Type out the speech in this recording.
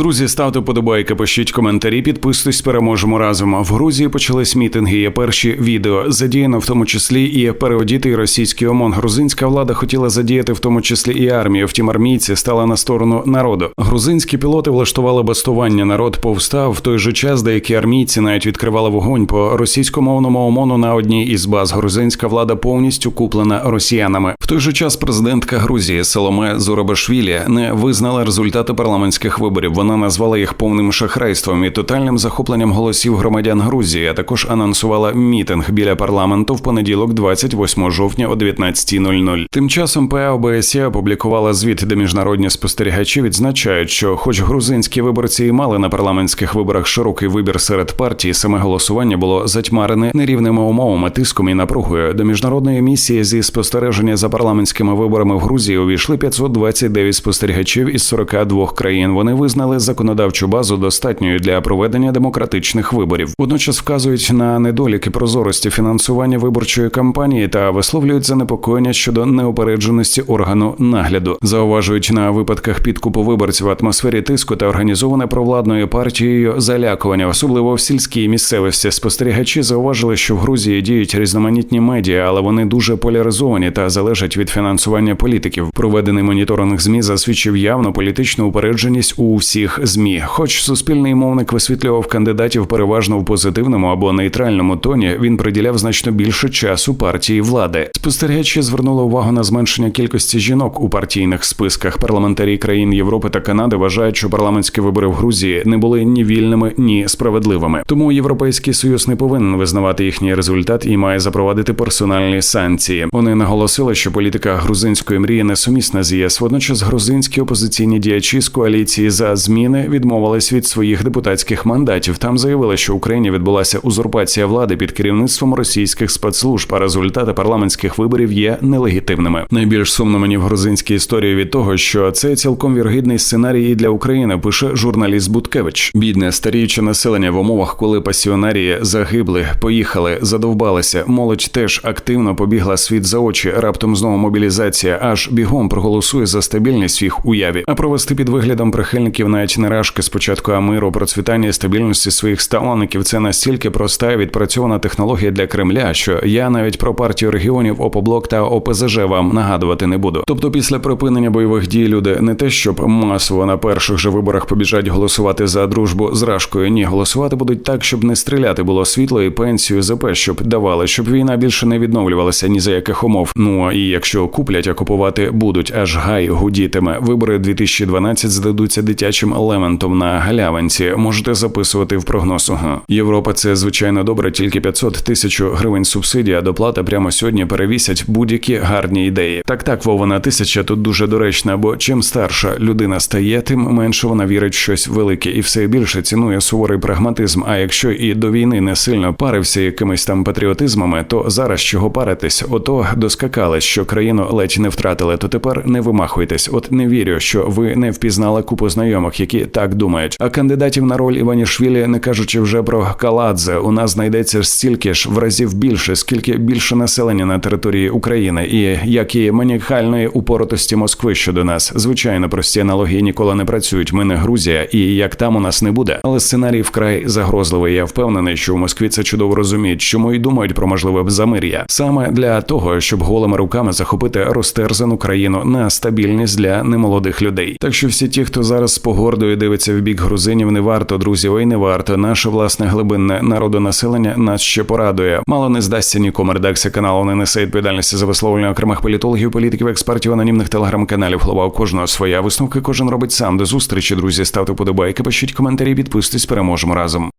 Друзі, ставте подобайки, пишіть коментарі, підписуйтесь, переможемо разом. В Грузії почались мітинги. Є перші відео. Задіяно в тому числі і переодітий російський ОМОН. Грузинська влада хотіла задіяти в тому числі і армію. Втім, армійці стали на сторону народу. Грузинські пілоти влаштували бастування. Народ повстав. В той же час деякі армійці навіть відкривали вогонь по російськомовному ОМОНу на одній із баз. Грузинська влада повністю куплена росіянами. В той же час президентка Грузії Соломе Зурабашвілі не визнала результати парламентських виборів. Вона назвала їх повним шахрайством і тотальним захопленням голосів громадян Грузії. а Також анонсувала мітинг біля парламенту в понеділок, 28 жовтня о 19.00. Тим часом ПА ОБСЄ опублікувала звіт, де міжнародні спостерігачі відзначають, що, хоч грузинські виборці і мали на парламентських виборах широкий вибір серед партій, саме голосування було затьмарене нерівними умовами, тиском і напругою. До міжнародної місії зі спостереження за парламентськими виборами в Грузії увійшли 529 спостерігачів із 42 країн. Вони визнали законодавчу базу достатньою для проведення демократичних виборів. Водночас вказують на недоліки прозорості фінансування виборчої кампанії та висловлюють занепокоєння щодо неупередженості органу нагляду. Зауважують на випадках підкупу виборців в атмосфері тиску та організоване провладною партією залякування, особливо в сільській місцевості. Спостерігачі зауважили, що в Грузії діють різноманітні медіа, але вони дуже поляризовані та залежать від фінансування політиків. Проведений моніторинг змі засвідчив явну політичну упередженість у всіх змі. Хоч суспільний мовник висвітлював кандидатів переважно в позитивному або нейтральному тоні, він приділяв значно більше часу партії влади. Спостерігачі звернули увагу на зменшення кількості жінок у партійних списках. Парламентарі країн Європи та Канади вважають, що парламентські вибори в Грузії не були ні вільними, ні справедливими. Тому європейський союз не повинен визнавати їхній результат і має запровадити персональні санкції. Вони наголосили, що політика грузинської мрії несумісна з ЄС. Водночас грузинські опозиційні діячі з коаліції за зміни відмовились від своїх депутатських мандатів. Там заявили, що в Україні відбулася узурпація влади під керівництвом російських спецслужб. А результати парламентських виборів є нелегітимними. Найбільш сумно мені в грузинській історії від того, що це цілком віргідний сценарій і для України. Пише журналіст Буткевич. Бідне старіюче населення в умовах, коли пасіонарії загибли, поїхали, задовбалися. Молодь теж активно побігла світ за очі. Раптом знову мобілізація, аж бігом проголосує за стабільність в їх уяві, а провести під виглядом прихильників навіть наражки спочатку амиру, процвітання і стабільності своїх ставленників це настільки проста і відпрацьована технологія для Кремля, що я навіть про партію регіонів ОПОБЛОК та ОПЗЖ вам нагадувати не буду. Тобто, після припинення бойових дій люди не те, щоб масово на перших же виборах побіжать голосувати за дружбу з Рашкою. Ні, голосувати будуть так, щоб не стріляти було світло і пенсію ЗП, щоб давали, щоб війна більше не відновлювалася ні за яких умов. Ну і якщо куплять, а купувати будуть, аж гай гудітиме. Вибори 2012 здадуться дитячим елементом на галявинці. Можете записувати в прогноз. Європа це звичайно добре, тільки 500 тисяч гривень субсидія, доплата прямо сьогодні перевісять будь-які гарні ідеї. Так, так, Вована тисяча тут дуже доречна, бо чим старша людина стає, тим менше вона вірить в щось велике і все більше цінує суворий прагматизм. А якщо і до війни не сильно парився якимись там патріотизмами, то зараз чого паритись? Ото доскакали, що країну ледь не втратили, то тепер не вимахуйтесь. От не вірю, що ви не впізнали купу знайомих, які так думають. А кандидатів на роль Іванішвілі, не кажучи вже про Каладзе, у нас знайдеться стільки ж в разів більше, скільки більше населення на території України, і як і маніакальної упоротості Москви щодо нас. Звичайно, прості аналогії ніколи не працюють. Ми не Грузія, і як там у нас не буде. Але сценарій вкрай загрозливий. Я впевнений, що в Москві це чудово розуміють, чому й думають про можливе замир'я саме для того, щоб голими руками захопити розтерзану країну на стабільність для немолодих людей. Так що всі ті, хто зараз з погордою дивиться в бік грузинів, не варто, друзі, ой, не варто. Наше власне глибинне народонаселення нас ще порадує. Мало не здасться нікому. Редакція каналу не несе відповідальності за висловлення окремих політологів, політиків, експертів, анонімних телеграм-каналів. Голова у кожного своя висновки. Кожен робить сам. До зустрічі, друзі. Ставте подобайки, пишіть коментарі, підписуйтесь, переможемо разом.